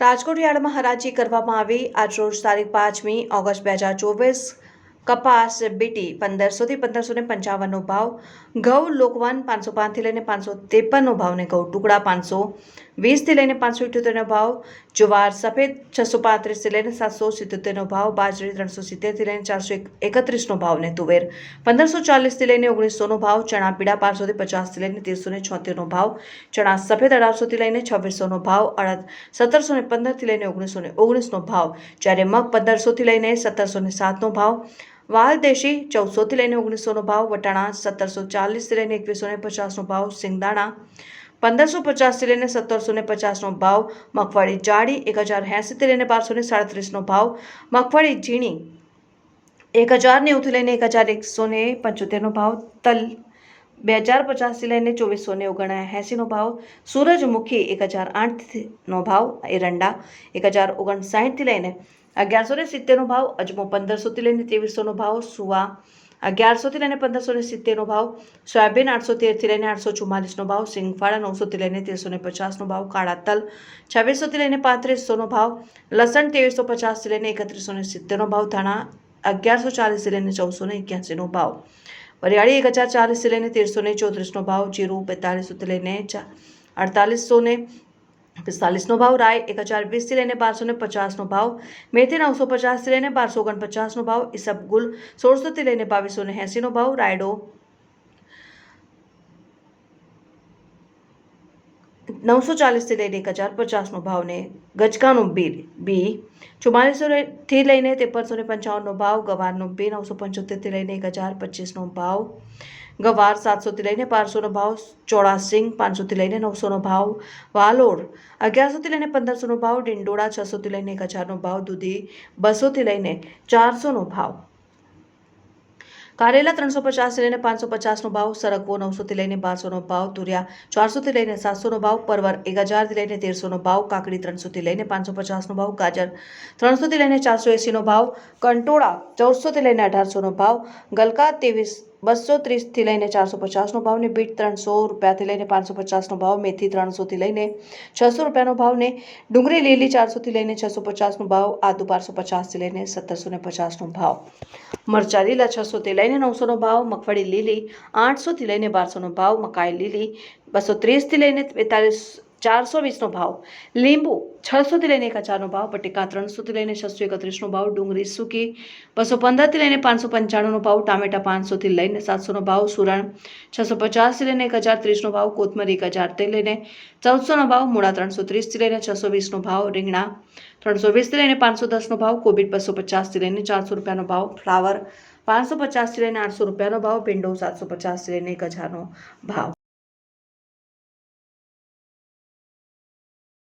રાજકોટ યાર્ડમાં હરાજી કરવામાં આવી. આજ રોજ તારીખ પાંચમી ઓગસ્ટ બે હજાર ચોવીસ. કપાસ, બીટી પંદરસોથી પંદરસો ને પંચાવનનો ભાવ, ઘઉં લોકવાન પાંચસો પાંચથી લઈને પાંચસો ત્રેપનનો ભાવ ને ઘઉં ટુકડા પાંચસો વીસથી લઈને પાંચસો ઇઠ્યોતેરનો ભાવ, જુવાર સફેદ છસો પાંત્રીસથી લઈને સાતસો સિત્તોતેરનો ભાવ, બાજરી ત્રણસો સિત્તેરથી લઈને ચારસો એકત્રીસનો ભાવ ને તુવેર. પંદરસો ચાલીસથી લઈને ઓગણીસોનો ભાવ, ચણા પીળા પાંચસોથી પચાસથી લઈને તેરસો ને છોતેરનો ભાવ, ચણા સફેદ અઢારસોથી લઈને છવ્વીસોનો ભાવ, અડદ સત્તરસો ને પંદરથી લઈને ઓગણીસો ને ઓગણીસનો ભાવ, જ્યારે મગ પંદરસોથી લઈને સત્તરસો ને સાતનો ભાવ વાલ દેશી ચૌદસોથી લઈને ઓગણીસોનો ભાવ, વટાણા સત્તરસો ચાલીસથી લઈને એકવીસો ને પચાસનો ભાવ, સિંગદાણા પંદરસો પચાસથી લઈને સત્તરસો ને પચાસનો ભાવ, મગફળી જાડી એક હજાર એંસીથી લઈને બારસો ને સાડત્રીસનો ભાવ, મગફળી ઝીણી એક હજાર નેવુંથી લઈને એક હજાર એકસો ને પંચોતેરનો ભાવ, તલ બે હજાર પચાસથી લઈને ચોવીસો ને ઓગણ એંસીનો ભાવ, સૂરજમુખી એક હજાર આઠનો ભાવ, એરંડા એક હજાર ઓગણસાઠથી લઈને અગિયારસો ને સિત્તેરનો ભાવ, અજમો પંદરસોથી લઈને ત્રેવીસોનો ભાવ, સુવા અગિયારસોથી લઈને પંદરસો ને સિત્તેરનો ભાવ, સોયાબીન આઠસો તેરથી લઈને આઠસો ચુમ્માલીસનો ભાવ, સિંગફાળા નવસોથી લઈને તેરસો ને પચાસનો ભાવ, કાળા તલ છવ્વીસોથી લઈને પાંત્રીસોનો ભાવ, લસણ ત્રેવીસો પચાસથી લઈને એકત્રીસો ને સિત્તેરનો ભાવ, ધાણા અગિયારસો ચાલીસથી લઈને ચૌદસો ને એક્યાસીનો ભાવ, વરિયાળી એક હજાર ચાલીસથી લઈને તેરસો ને ચોત્રીસનો ભાવ, જીરું બેતાલીસોથી લઈને અડતાલીસો ને પિસ્તાલીસનો ભાવ, રાય એક હજાર વીસથી લઈને બારસો ને પચાસનો ભાવ, મેથી નવસો પચાસથી લઈને બારસો ઓગણપચાસનો ભાવ ઈસબગુલ સોળસોથી લઈને બાવીસો ને એંસીનો ભાવ, રાયડો નવસો ચાલીસથી લઈને એક હજાર પચાસનો ભાવ ને ગજકાનું બી બી ચુમ્માલીસોથી લઈને ત્રેપનસો ને પંચાવનનો ભાવ, ગવારનું બી નવસો પંચોતેરથી લઈને એક હજાર પચીસનો ભાવ ગવાર સાતસોથી લઈને બારસોનો ભાવ, ચોળાસિંગ પાંચસોથી લઈને નવસોનો ભાવ, વાલોર અગિયારસોથી લઈને પંદરસોનો ભાવ, ડિંડોળા છસોથી લઈને એક હજારનો ભાવ, દૂધી બસોથી લઈને ચારસોનો ભાવ. કારેલા ત્રણસો પચાસથી લઈને પાંચસો પચાસનો ભાવ, સરગવો નવસોથી લઈને બારસોનો ભાવ, તુરિયા ચારસોથી લઈને સાતસોનો ભાવ, પરવર એક હજારથી લઈને તેરસોનો ભાવ, કાકડી ત્રણસોથી લઈને પાંચસો પચાસનો ભાવ, ગાજર ત્રણસોથી લઈને ચારસો એંસીનો ભાવ, કંટોળા ચૌદસોથી લઈને અઢારસોનો ભાવ, ગલકા ત્રેવીસ બસો ત્રીસથી લઈને ચારસો પચાસનો ભાવ ને બીટ ત્રણસો રૂપિયાથી લઈને પાંચસો પચાસનો ભાવ, મેથી ત્રણસોથી લઈને છસો રૂપિયાનો ભાવ ને ડુંગળી, લીલી ચારસોથી લઈને છસો પચાસનો ભાવ, આદુ બારસો પચાસથી લઈને સત્તરસો ને પચાસનો ભાવ. મરચા લીલા છસોથી લઈને નવસોનો ભાવ, મગફળી લીલી આઠસોથી લઈને બારસોનો ભાવ, મકાઈ લીલી બસો ત્રીસથી લઈને બેતાલીસ ચારસો વીસનો ભાવ. લીંબુ છસોથી લઈને એક હજારનો ભાવ, બટેકા ત્રણસોથી લઈને છસો એકત્રીસનો ભાવ, ડુંગળી સૂકી બસો પંદરથી લઈને પાંચસો પંચાણુંનો ભાવ, ટામેટા પાંચસોથી લઈને સાતસોનો ભાવ, સુરણ છસો પચાસથી લઈને એક હજાર ત્રીસનો ભાવ, કોથમરી એક હજારથી લઈને ચૌદસોનો ભાવ, મૂળા ત્રણસો ત્રીસથી લઈને છસો વીસનો ભાવ, રીંગણા ત્રણસો વીસથી લઈને પાંચસો દસનો ભાવ કોબીટ બસો પચાસથી લઈને ચારસો રૂપિયાનો ભાવ, ફ્લાવર પાંચસો પચાસથી લઈને આઠસો રૂપિયાનો ભાવ, ભીંડો સાતસો પચાસથી લઈને એક હજારનો ભાવ.